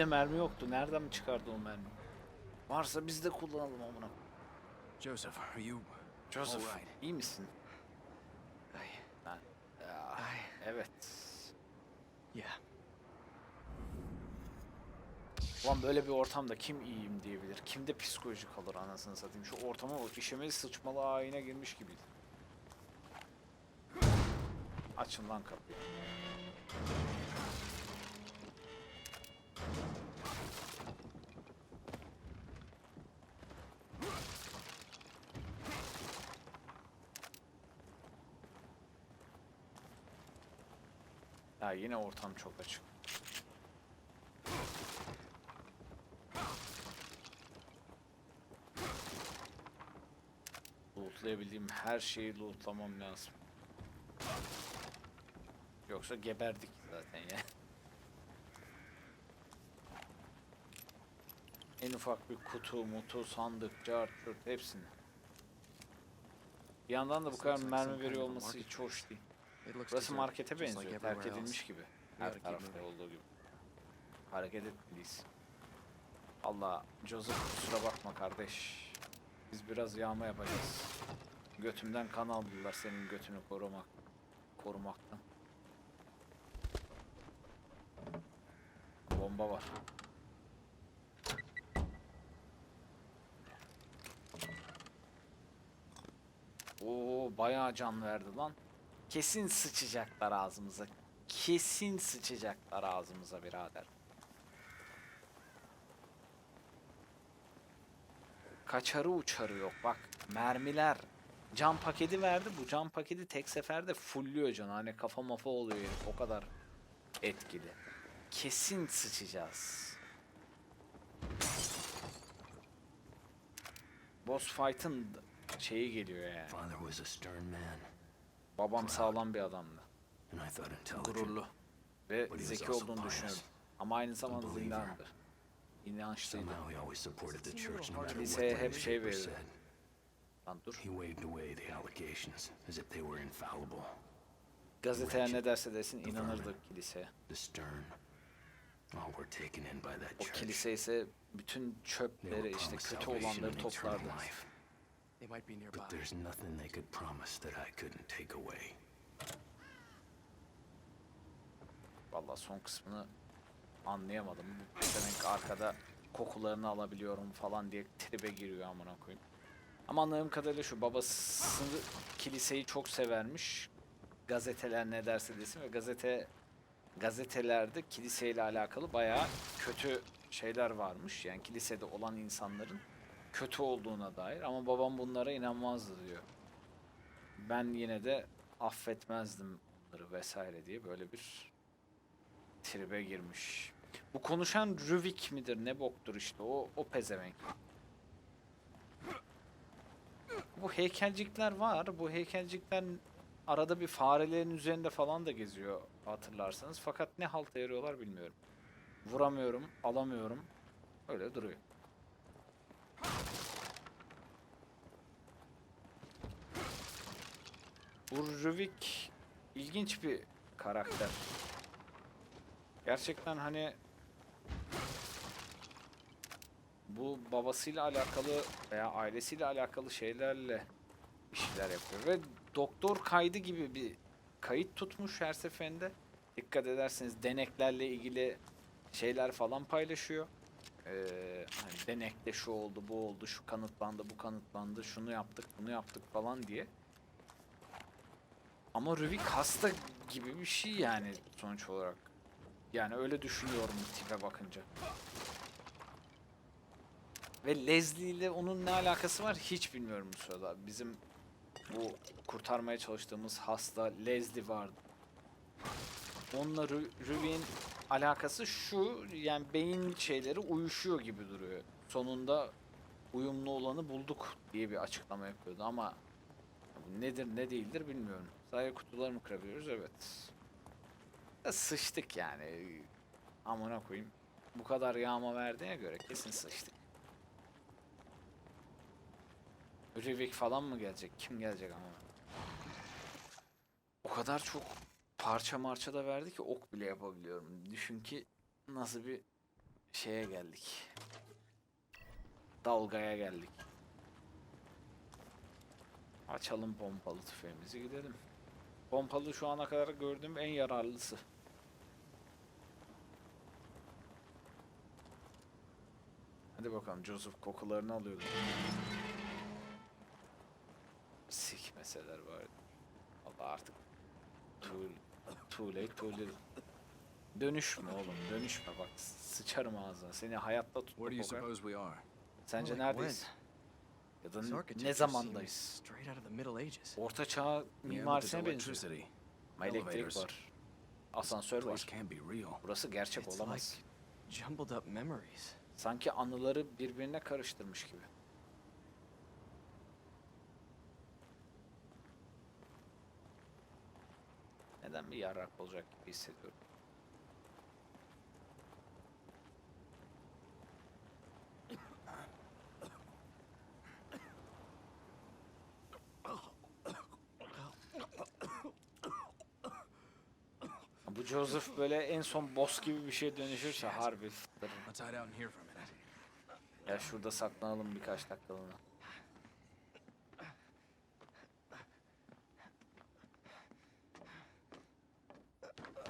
İçinde mermi yoktu. Nereden mi çıkardı o mermi? Varsa biz de kullanalım amına. Joseph, are you Joseph Alright. iyi misin? I, Ben, ya, I, evet. yeah. Ulan böyle bir ortamda kim iyiyim diyebilir? Kimde psikoloji kalır anasını satayım? Şu ortama bak işemeli sıçmalı ayine girmiş gibiydi. Açın lan kapıyı. Ya yine ortam çok açık. Lootlayabildiğim her şeyi lootlamam lazım. Yoksa geberdik zaten ya. En ufak bir kutu, mutu, sandık, cart, hepsini. Bir yandan da bu kadar mermi veriyor olması hiç hoş değil. Burası markete benziyor. Terk edilmiş gibi. Her tarafta olduğu gibi. Hareket etmeliyiz. Allah Joseph kusura bakma kardeş. Biz biraz yağma yapacağız. Götümden kan aldılar senin götünü korumak korumaktan. Bomba var. Oo bayağı can verdi lan. Kesin sıçacaklar ağzımıza. Kesin sıçacaklar ağzımıza birader. Kaçarı uçarı yok bak. Mermiler. Can paketi verdi. Bu can paketi tek seferde fullüyor can. Hani kafa mafa oluyor. O kadar etkili. Kesin sıçacağız. Boss fight'ın şeyi geliyor yani. Father was a stern man, Babam sağlam bir adamdı. Gururlu. Ve zeki olduğunu düşünüyorum. Ama aynı zamanda zindandı. İnançlıydı. Kiliseye hep şey verirdi. Lan dur. Gazeteler ne derse desin inanırdık kiliseye. The stern, all were taken in by that O kilise ise bütün çöpleri işte kötü olanları toplardı. They might be nearby. But there's nothing they could promise that I couldn't take away. Vallahi son kısmını anlayamadım. Bu Demek arkada kokularını alabiliyorum falan diye tribe giriyor amına koyayım. Ama anladığım kadarıyla şu babası kiliseyi çok severmiş. Gazeteler ne derse desin ve gazete gazetelerde kiliseyle alakalı bayağı kötü şeyler varmış. Yani kilisede olan insanların kötü olduğuna dair ama babam bunlara inanmazdı diyor. Ben yine de affetmezdim bunları vesaire diye böyle bir tribe girmiş. Bu konuşan Rüvik midir ne boktur işte o o pezevenk. Bu heykelcikler var. Bu heykelcikler arada bir farelerin üzerinde falan da geziyor hatırlarsanız. Fakat ne halta yarıyorlar bilmiyorum. Vuramıyorum, alamıyorum. Öyle duruyor. Bu Rüvik ilginç bir karakter. Gerçekten hani bu babasıyla alakalı veya ailesiyle alakalı şeylerle bir şeyler yapıyor ve doktor kaydı gibi bir kayıt tutmuş her seferinde. Dikkat ederseniz deneklerle ilgili şeyler falan paylaşıyor. Ee, hani denekte şu oldu, bu oldu, şu kanıtlandı, bu kanıtlandı, şunu yaptık, bunu yaptık falan diye. Ama Rüvik hasta gibi bir şey yani sonuç olarak. Yani öyle düşünüyorum tipe bakınca. Ve Leslie ile onun ne alakası var hiç bilmiyorum bu sırada. Bizim bu kurtarmaya çalıştığımız hasta Leslie vardı. Onunla Rüvik'in alakası şu yani beyin şeyleri uyuşuyor gibi duruyor. Sonunda uyumlu olanı bulduk diye bir açıklama yapıyordu ama nedir ne değildir bilmiyorum. Sadece kutuları mı kırabiliyoruz? Evet. Ya sıçtık yani. Amına koyayım. Bu kadar yağma verdiğine göre kesin sıçtık. Rivik falan mı gelecek? Kim gelecek ama? O kadar çok parça marça da verdi ki ok bile yapabiliyorum. Düşün ki nasıl bir şeye geldik. Dalgaya geldik. Açalım pompalı tüfeğimizi gidelim. Pompalı şu ana kadar gördüğüm en yararlısı. Hadi bakalım Joseph kokularını alıyordum. Sikmeseler bari. Valla artık too, too late too little. Dönüşme oğlum dönüşme bak sıçarım ağzına seni hayatta are? Sence neredeyiz? Ya da ne seems zamandayız? Orta çağ mimarisine benziyor. Ama elektrik var. Asansör var. Burası gerçek olamaz. Sanki anıları birbirine karıştırmış gibi. Neden bir yarrak olacak gibi hissediyorum. Bu Joseph böyle en son boss gibi bir şeye dönüşürse harbi. Ya şurada saklanalım birkaç dakikalığına.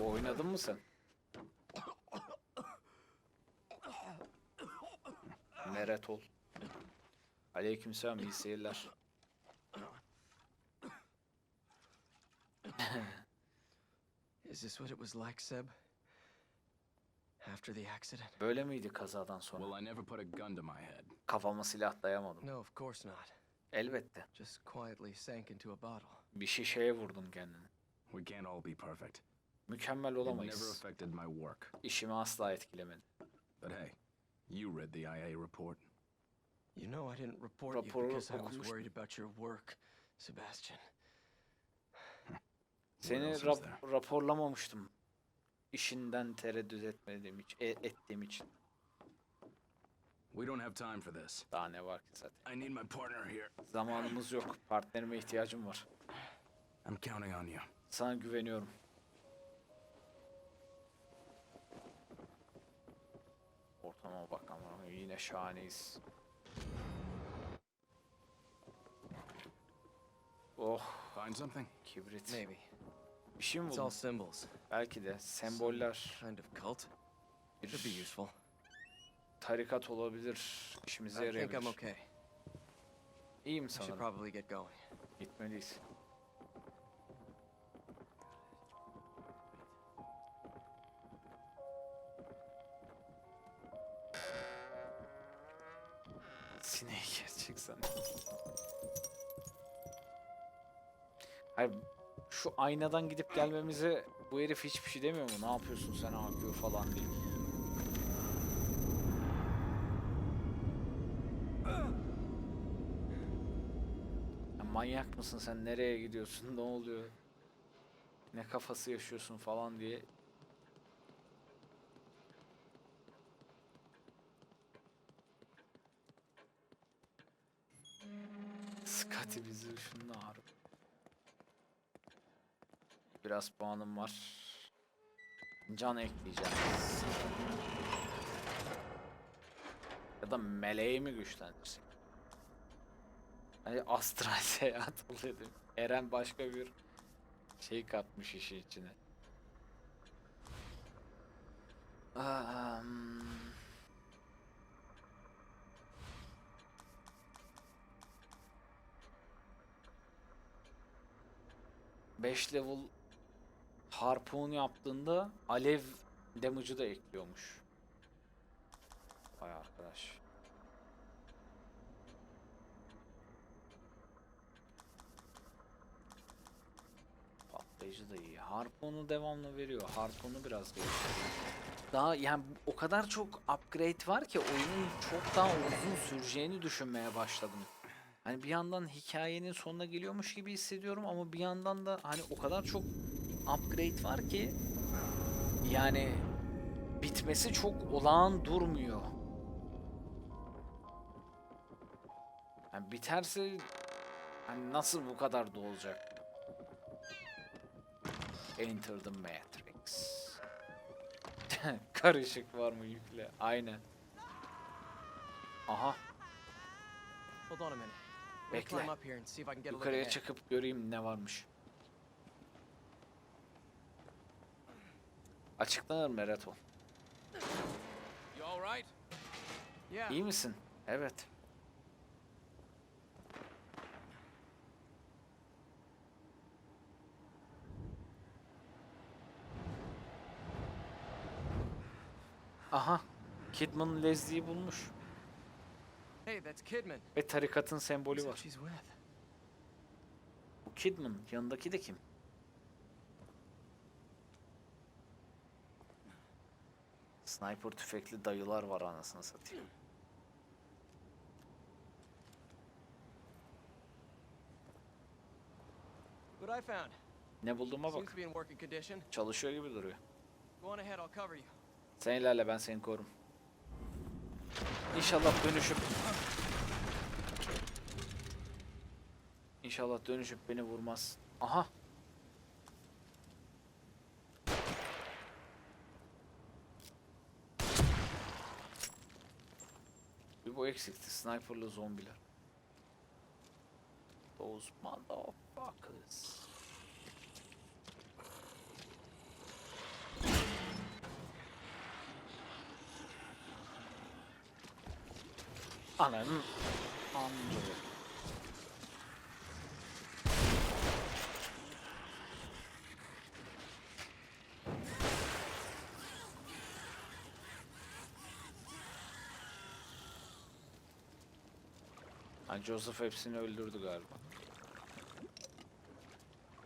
Oynadın mı sen? Meret ol. Aleykümselam iyi seyirler. Is this what it was like, Seb? After the accident? Böyle miydi kazadan sonra? Well, I never put a gun to my head. Kafama silah dayamadım. No, of course not. Elbette. Just quietly sank into a bottle. Bir şişeye vurdun kendini. We can't all be perfect. Mükemmel It never olamayız. affected my work. İşimi asla etkilemedi. But hey, you read the IA report. You know I didn't report you Raporu because I was worried about your work, Sebastian. Seni rap- raporlamamıştım. İşinden tereddüt etmediğim için, e- ettiğim için. We don't have time for this. Daha ne var ki zaten. I need my partner here. Zamanımız yok. Partnerime ihtiyacım var. I'm counting on you. Sana güveniyorum. Ortama bak ama yine şahaneyiz. Oh Find something? kibrit. Maybe. Bir şey mi It's all buldun? symbols. Belki de semboller, Kind of cult. Could be bir useful. tarikat olabilir. İşimize I think I'm yarayabilir. okay. İyiyim We should sanırım. probably get going. Gitmeliyiz. Sineği gerçek sanırım. Hayır, şu aynadan gidip gelmemize bu herif hiçbir şey demiyor mu? Ne yapıyorsun sen abi falan diye. Ya manyak mısın sen nereye gidiyorsun ne oluyor? Ne kafası yaşıyorsun falan diye. Scotty bizi şununla ağrı. Biraz puanım var. Can ekleyeceğim. Ya da meleği mi güçlendirsek? Hani astral seyahat oluyor değil mi? Eren başka bir şey katmış işin içine. Um, Beş level harpun yaptığında alev damage'ı da ekliyormuş. Vay arkadaş. Patlayıcı da iyi. Harponu devamlı veriyor. Harponu biraz geliştiriyor. Daha yani o kadar çok upgrade var ki oyunun çok daha uzun süreceğini düşünmeye başladım. Hani bir yandan hikayenin sonuna geliyormuş gibi hissediyorum ama bir yandan da hani o kadar çok upgrade var ki yani bitmesi çok olağan durmuyor. Yani biterse hani nasıl bu kadar da olacak? Enter the Matrix. Karışık var mı yükle? Aynen. Aha. Bekle. Yukarıya çıkıp göreyim ne varmış. Açıklanır? Yeah. İyi misin? Evet. Aha. Kidman Leslie'yi bulmuş. Hey, that's Kidman. Ve tarikatın sembolü var. Bu Kidman. Yanındaki de kim? Sniper tüfekli dayılar var anasını satayım. What I found. Ne bulduğuma bak. Çalışıyor gibi duruyor. Sen ilerle ben seni korurum. İnşallah dönüşüp İnşallah dönüşüp beni vurmaz. Aha. Bu eksikti. Sniperlı zombiler. Those motherfuckers. Ananın amcalı. Ha, Joseph hepsini öldürdü galiba.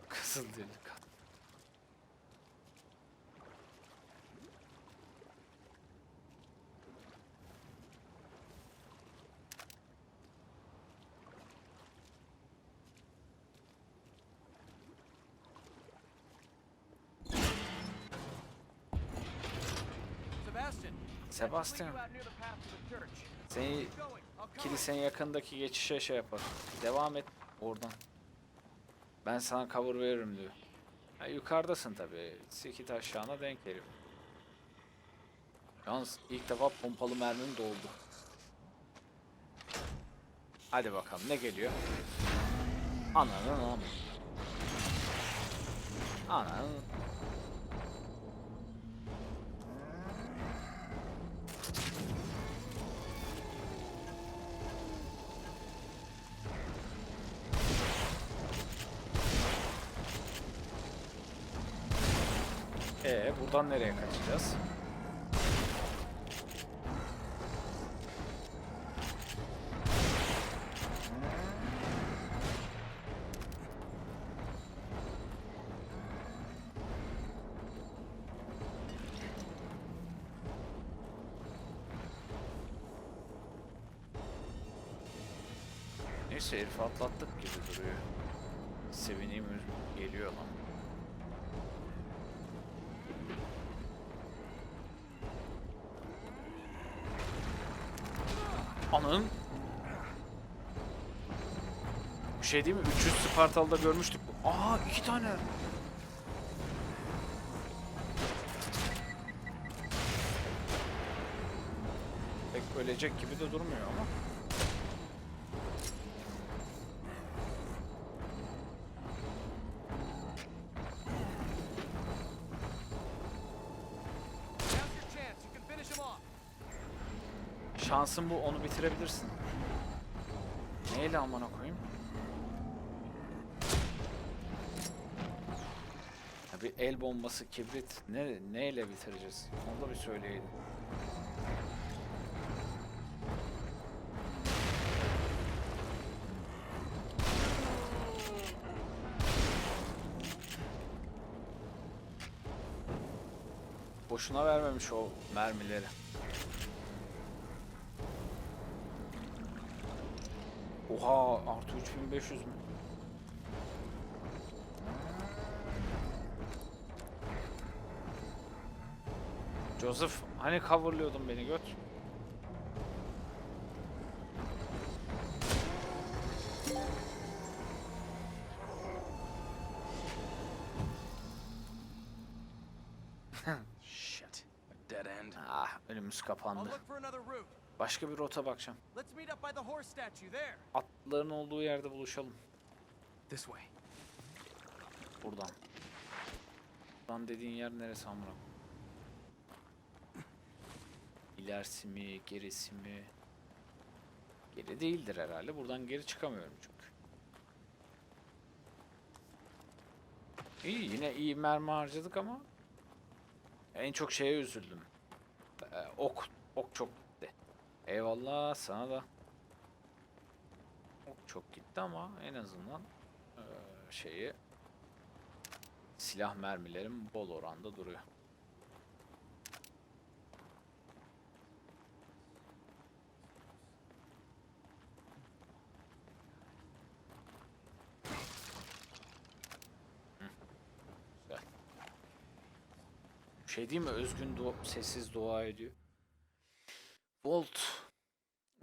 Kızıl deli. Sebastian. Seni Kilisenin yakındaki geçişe şey yapar. Devam et oradan. Ben sana cover veririm diyor. Ha, yukarıdasın tabi. Sikit aşağına denk geliyor. Yalnız ilk defa pompalı mermim doldu. Hadi bakalım ne geliyor? Ananın amı. Ananın. Ee buradan nereye kaçacağız? Neyse herifi atlattık gibi duruyor. Sevineyim geliyor lan. Anın. Bir şey değil mi? 300 Spartalı'da görmüştük. bu. Aa iki tane. Pek ölecek gibi de durmuyor ama. Şansın bu onu bitirebilirsin. Neyle amına koyayım? Ya bir el bombası, kibrit ne neyle bitireceğiz? Onu da bir söyleyeydin. Boşuna vermemiş o mermileri. Oha artı 3500 mü? Joseph hani coverlıyordun beni göt? Shit. I dead end. Ah önümüz I'll kapandı. Başka bir rota bakacağım. Atların olduğu yerde buluşalım. This way. Buradan. Buradan dediğin yer neresi amına? İlerisi mi, gerisi mi? Geri değildir herhalde. Buradan geri çıkamıyorum çünkü. İyi yine iyi mermi harcadık ama en çok şeye üzüldüm. Ee, ok ok çok. Eyvallah sana da. Ok çok gitti ama en azından eee, şeyi silah mermilerim bol oranda duruyor. Şey değil mi? Özgün du- sessiz dua ediyor. Volt.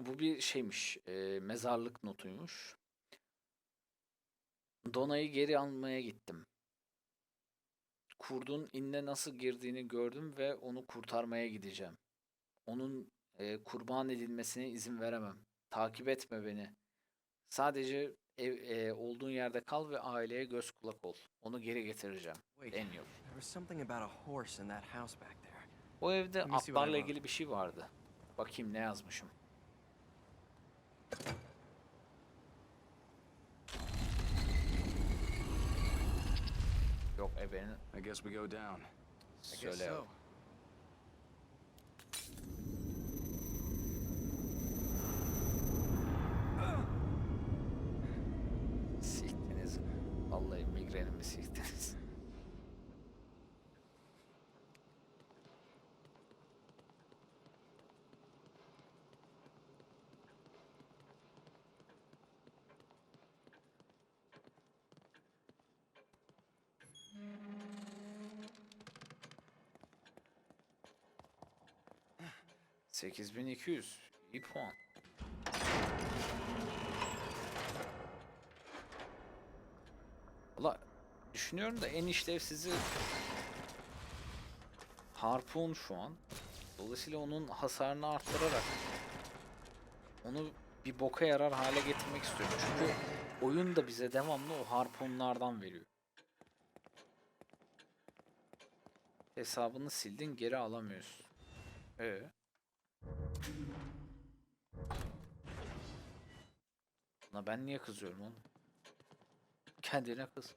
Bu bir şeymiş. e, mezarlık notuymuş. Dona'yı geri almaya gittim. Kurdun inine nasıl girdiğini gördüm ve onu kurtarmaya gideceğim. Onun e, kurban edilmesine izin veremem. Takip etme beni. Sadece ev, e, olduğun yerde kal ve aileye göz kulak ol. Onu geri getireceğim. Daniel. O evde atlarla ilgili bir şey vardı. Bakayım ne yazmışım. Yok ebenin I guess we go down. I guess söyle. so. 8200. İyi puan. Valla düşünüyorum da en işlevsizi Harpun şu an. Dolayısıyla onun hasarını arttırarak onu bir boka yarar hale getirmek istiyorum. Çünkü oyun da bize devamlı o harpunlardan veriyor. Hesabını sildin geri alamıyorsun. Ee? Buna ben niye kızıyorum oğlum? Kendine kız.